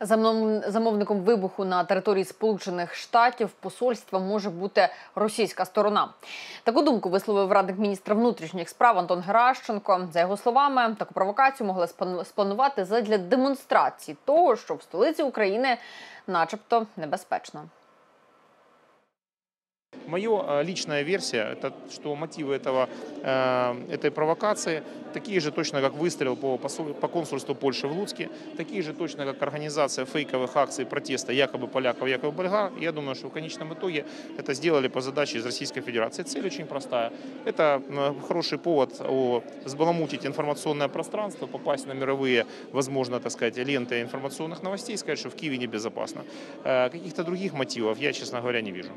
Замов- Замовником вибуху на території Сполучених Штатів посольства може бути російська сторона. Таку думку висловив радник міністра внутрішніх справ Антон Геращенко. За його словами, таку провокацію могли спланувати задля демонстрації того, що в столиці України, начебто, небезпечно. Мое личная версия, это что мотивы этого, э, этой провокации такие же точно, как выстрел по, посол- по консульству Польши в Луцке, такие же точно, как организация фейковых акций протеста якобы поляков, якобы болгар. Я думаю, что в конечном итоге это сделали по задаче из Российской Федерации. Цель очень простая. Это э, хороший повод о, взбаламутить информационное пространство, попасть на мировые, возможно, так сказать, ленты информационных новостей, сказать, что в Киеве небезопасно. Э, Каких-то других мотивов я, честно говоря, не вижу.